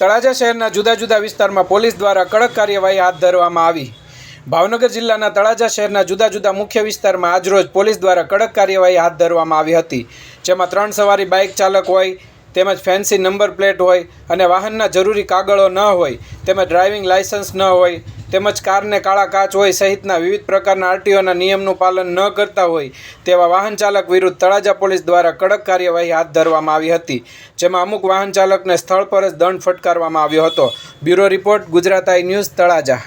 તળાજા શહેરના જુદા જુદા વિસ્તારમાં પોલીસ દ્વારા કડક કાર્યવાહી હાથ ધરવામાં આવી. ભાવનગર જિલ્લાના તળાજા શહેરના જુદા જુદા મુખ્ય વિસ્તારમાં આજરોજ પોલીસ દ્વારા કડક કાર્યવાહી હાથ ધરવામાં આવી હતી. જેમાં ત્રણ સવારી બાઇક ચાલક હોય, તેમજ ફેન્સી નંબર પ્લેટ હોય અને વાહનના જરૂરી કાગળો ન હોય, તેમજ ડ્રાઇવિંગ લાયસન્સ ન હોય તેમજ કારને કાળા કાચ હોય સહિતના વિવિધ પ્રકારના આરટીઓના નિયમનું પાલન ન કરતા હોય તેવા વાહન ચાલક વિરુદ્ધ તળાજા પોલીસ દ્વારા કડક કાર્યવાહી હાથ ધરવામાં આવી હતી, જેમાં અમુક વાહન ચાલકને સ્થળ પર જ દંડ ફટકારવામાં આવ્યો હતો. Bureau report, Gujarat I news, Talaja.